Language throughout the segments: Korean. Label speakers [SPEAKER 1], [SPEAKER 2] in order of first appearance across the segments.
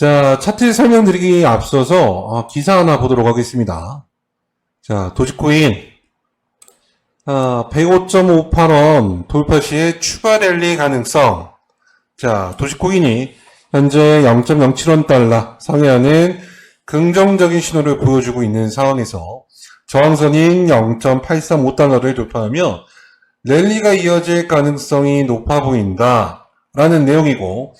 [SPEAKER 1] 자, 차트 설명드리기 앞서서 어, 기사 하나 보도록 하겠습니다. 자, 도시코인 아, 105.58원 돌파 시에 추가 랠리 가능성. 자, 도시코인이 현재 0.07원 달러 상회하는 긍정적인 신호를 보여주고 있는 상황에서 저항선인 0.835달러를 돌파하며 랠리가 이어질 가능성이 높아 보인다. 라는 내용이고,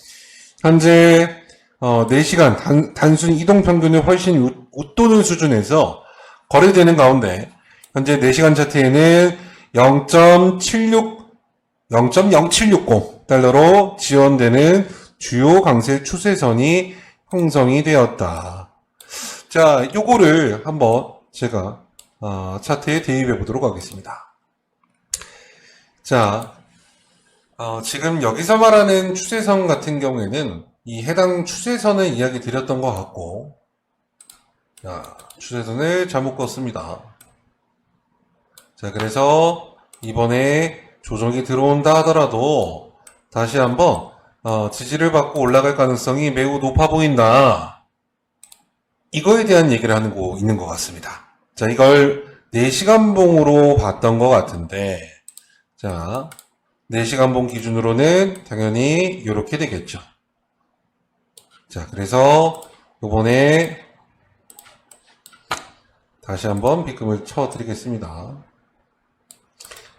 [SPEAKER 1] 현재 어, 4시간 단, 순 이동 평균이 훨씬 웃- 웃도는 수준에서 거래되는 가운데 현재 4시간 차트에는 0.76 0.0760 달러로 지원되는 주요 강세 추세선이 형성이 되었다. 자, 요거를 한번 제가 어, 차트에 대입해 보도록 하겠습니다. 자, 어, 지금 여기서 말하는 추세선 같은 경우에는 이 해당 추세선을 이야기 드렸던 것 같고, 자, 추세선을 잘못 껐습니다. 자, 그래서 이번에 조정이 들어온다 하더라도 다시 한번 어, 지지를 받고 올라갈 가능성이 매우 높아 보인다. 이거에 대한 얘기를 하는 거 있는 것 같습니다. 자, 이걸 4시간 봉으로 봤던 것 같은데, 자, 4시간 봉 기준으로는 당연히 이렇게 되겠죠. 자, 그래서 요번에 다시 한번 비금을 쳐 드리겠습니다.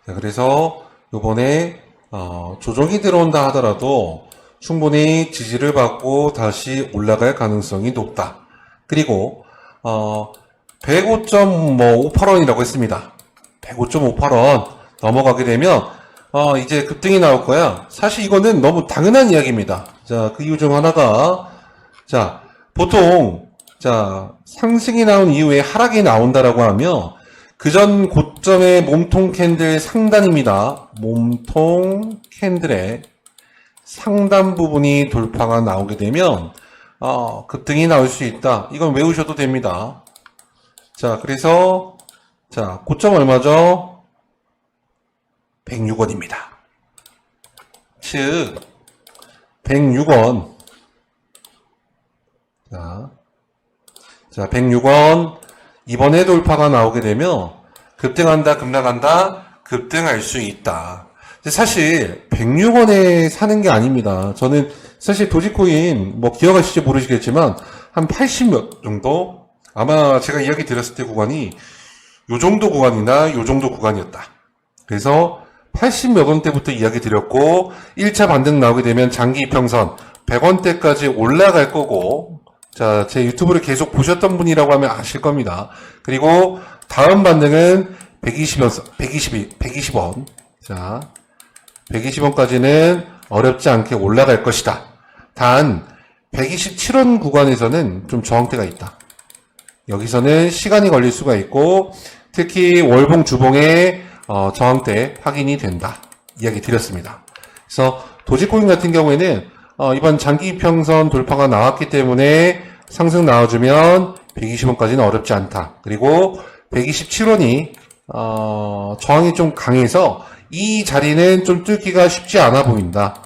[SPEAKER 1] 자, 그래서 요번에 어, 조정이 들어온다 하더라도 충분히 지지를 받고 다시 올라갈 가능성이 높다. 그리고 어, 105.58원이라고 했습니다. 105.58원 넘어가게 되면 어, 이제 급등이 나올 거야. 사실 이거는 너무 당연한 이야기입니다. 자, 그 이유 중 하나가 자, 보통 자, 상승이 나온 이후에 하락이 나온다라고 하면 그전 고점의 몸통 캔들 상단입니다. 몸통 캔들의 상단 부분이 돌파가 나오게 되면 어, 급등이 나올 수 있다. 이건 외우셔도 됩니다. 자, 그래서 자, 고점 얼마죠? 106원입니다. 즉 106원. 자, 자, 106원. 이번에 돌파가 나오게 되면 급등한다, 급락한다, 급등할 수 있다. 사실 106원에 사는 게 아닙니다. 저는 사실 도지코인 뭐 기억하실지 모르시겠지만 한 80몇 정도 아마 제가 이야기 드렸을 때 구간이 요 정도 구간이나 요 정도 구간이었다. 그래서 80몇 원대부터 이야기 드렸고 1차 반등 나오게 되면 장기 이평선 100원대까지 올라갈 거고 자, 제 유튜브를 계속 보셨던 분이라고 하면 아실 겁니다. 그리고 다음 반등은 120원, 122, 120원. 자, 120원까지는 어렵지 않게 올라갈 것이다. 단, 127원 구간에서는 좀 저항대가 있다. 여기서는 시간이 걸릴 수가 있고, 특히 월봉 주봉의 어, 저항대 확인이 된다. 이야기 드렸습니다. 그래서 도지코인 같은 경우에는 어, 이번 장기 이평선 돌파가 나왔기 때문에 상승 나와주면 120원까지는 어렵지 않다. 그리고 127원이 어, 저항이 좀 강해서 이 자리는 좀 뚫기가 쉽지 않아 보인다.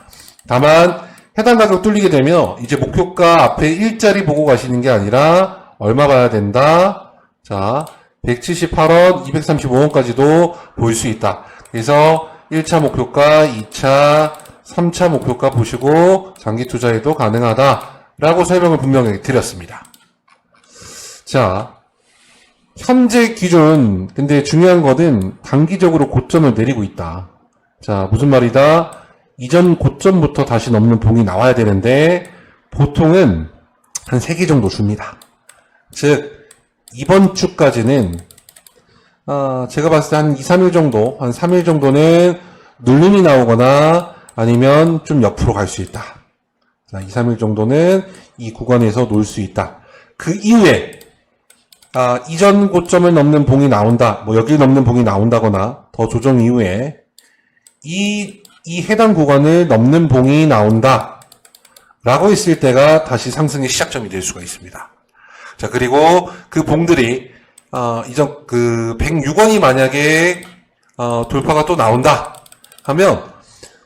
[SPEAKER 1] 다만 해당 가격 뚫리게 되면 이제 목표가 앞에 일자리 보고 가시는 게 아니라 얼마 봐야 된다. 자, 178원, 235원까지도 보일 수 있다. 그래서 1차 목표가, 2차, 3차 목표가 보시고 장기 투자에도 가능하다라고 설명을 분명히 드렸습니다. 자, 현재 기준, 근데 중요한 거는 단기적으로 고점을 내리고 있다. 자, 무슨 말이다? 이전 고점부터 다시 넘는 봉이 나와야 되는데, 보통은 한 3개 정도 줍니다. 즉, 이번 주까지는, 아, 제가 봤을 때 한 2, 3일 정도, 한 3일 정도는 눌림이 나오거나 아니면 좀 옆으로 갈 수 있다. 자, 2, 3일 정도는 이 구간에서 놀 수 있다. 그 이후에 아, 이전 고점을 넘는 봉이 나온다, 뭐 여기 넘는 봉이 나온다거나 더 조정 이후에 이, 이 해당 구간을 넘는 봉이 나온다. 라고 했을 때가 다시 상승의 시작점이 될 수가 있습니다. 자, 그리고 그 봉들이, 어, 이전, 그, 106원이 만약에, 어, 돌파가 또 나온다. 하면,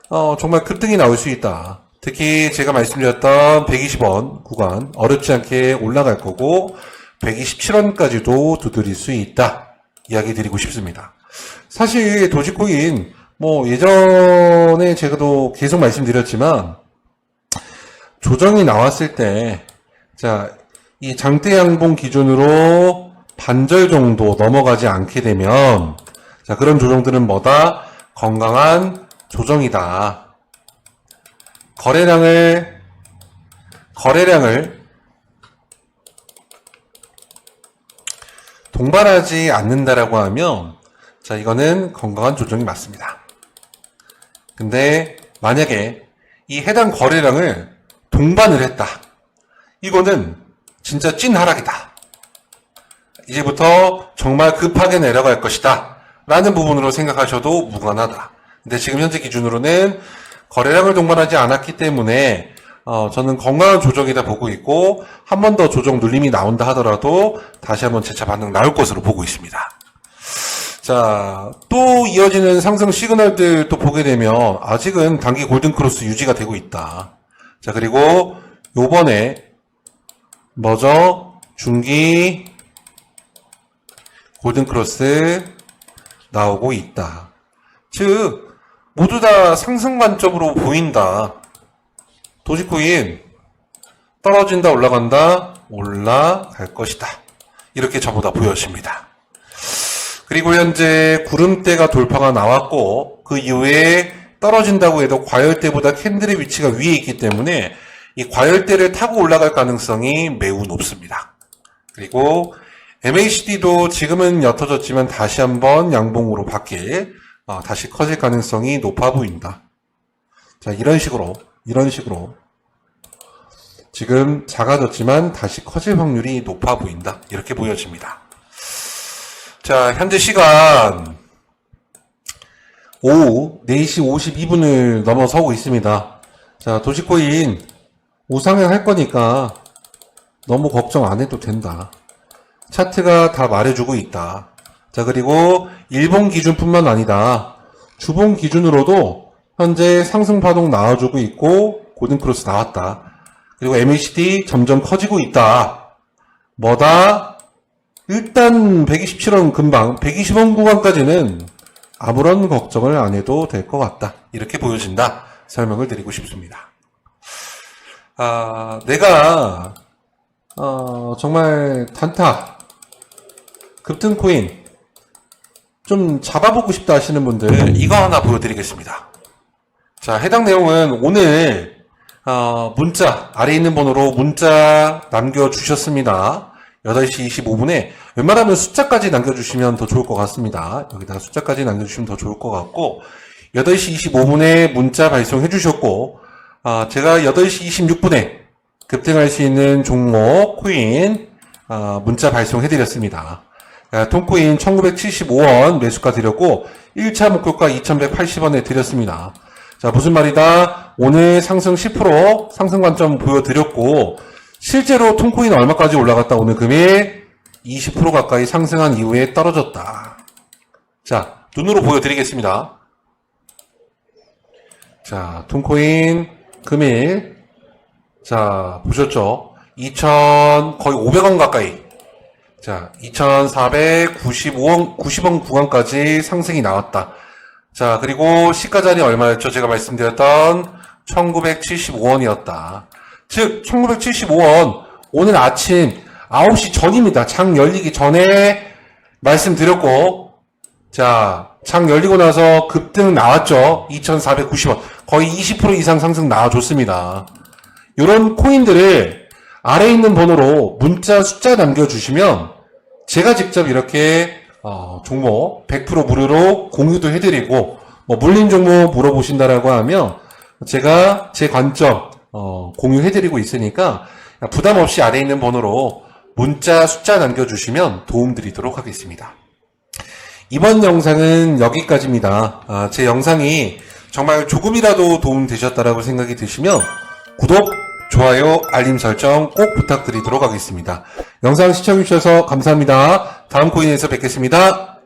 [SPEAKER 1] 어, 정말 급등이 나올 수 있다. 특히 제가 말씀드렸던 120원 구간, 어렵지 않게 올라갈 거고, 127원까지도 두드릴 수 있다. 이야기 드리고 싶습니다. 사실 도지코인, 뭐, 예전에 제가도 계속 말씀드렸지만, 조정이 나왔을 때, 자, 이 장대 양봉 기준으로 반절 정도 넘어가지 않게 되면, 자, 그런 조정들은 뭐다? 건강한 조정이다. 거래량을, 거래량을 동반하지 않는다라고 하면, 자, 이거는 건강한 조정이 맞습니다. 근데 만약에 이 해당 거래량을 동반을 했다. 이거는 진짜 찐 하락이다. 이제부터 정말 급하게 내려갈 것이다. 라는 부분으로 생각하셔도 무관하다. 근데 지금 현재 기준으로는 거래량을 동반하지 않았기 때문에 어, 저는 건강한 조정이다 보고 있고 한 번 더 조정 눌림이 나온다 하더라도 다시 한번 재차 반등 나올 것으로 보고 있습니다. 자, 또 이어지는 상승 시그널들 또 보게 되면 아직은 단기 골든 크로스 유지가 되고 있다. 자, 그리고 요번에 뭐죠? 중기 골든 크로스 나오고 있다. 즉 모두 다 상승 관점으로 보인다. 도지코인 떨어진다 올라간다 올라갈 것이다. 이렇게 저보다 보여집니다. 그리고 현재 구름대가 돌파가 나왔고 그 이후에 떨어진다고 해도 과열대보다 캔들의 위치가 위에 있기 때문에 이 과열대를 타고 올라갈 가능성이 매우 높습니다. 그리고 MACD도 지금은 옅어졌지만 다시 한번 양봉으로 바뀔 어, 다시 커질 가능성이 높아 보인다. 자 이런 식으로 이런 식으로 지금 작아졌지만 다시 커질 확률이 높아 보인다. 이렇게 보여집니다. 자, 현재 시간 오후 4시 52분을 넘어서고 있습니다. 자, 도시코인 우상향 할 거니까 너무 걱정 안 해도 된다. 차트가 다 말해주고 있다. 자, 그리고 일본 기준뿐만 아니다. 주봉 기준으로도 현재 상승 파동 나와주고 있고 고든 크로스 나왔다. 그리고 MACD 점점 커지고 있다. 뭐다? 일단 127원 금방 120원 구간까지는 아무런 걱정을 안 해도 될 것 같다. 이렇게 보여진다. 설명을 드리고 싶습니다. 아, 내가 어, 정말 단타 급등 코인 좀 잡아보고 싶다 하시는 분들 이거 하나 보여드리겠습니다. 자, 해당 내용은 오늘 어, 문자 아래 있는 번호로 문자 남겨주셨습니다. 8시 25분에 웬만하면 숫자까지 남겨주시면 더 좋을 것 같습니다. 여기다가 숫자까지 남겨주시면 더 좋을 것 같고 8시 25분에 문자 발송해 주셨고 아, 제가 8시 26분에 급등할 수 있는 종목 코인 아, 문자 발송해 드렸습니다. 아, 통코인 1975원 매수가 드렸고 1차 목표가 2180원에 드렸습니다. 자, 무슨 말이다? 오늘 상승 10% 상승 관점 보여드렸고, 실제로 통코인 얼마까지 올라갔다 오늘 금일 20% 가까이 상승한 이후에 떨어졌다. 자, 눈으로 보여드리겠습니다. 자, 통코인 금일. 자, 보셨죠? 2,000, 거의 500원 가까이. 자, 2,495원, 90원 구간까지 상승이 나왔다. 자, 그리고 시가 자리 얼마였죠? 제가 말씀드렸던 1975원이었다. 즉, 1975원, 오늘 아침 9시 전입니다. 장 열리기 전에 말씀드렸고, 자, 장 열리고 나서 급등 나왔죠? 2,490원. 거의 20% 이상 상승 나와줬습니다. 이런 코인들을 아래에 있는 번호로 문자 숫자 남겨주시면 제가 직접 이렇게 어, 종목 100% 무료로 공유도 해드리고 뭐 물린 종목 물어보신다라고 하면 제가 제 관점 어, 공유해드리고 있으니까 부담 없이 아래 에 있는 번호로 문자 숫자 남겨주시면 도움 드리도록 하겠습니다. 이번 영상은 여기까지입니다. 아, 제 영상이 정말 조금이라도 도움 되셨다라고 생각이 드시면 구독, 좋아요, 알림 설정 꼭 부탁드리도록 하겠습니다. 영상 시청해주셔서 감사합니다. 다음 코인에서 뵙겠습니다.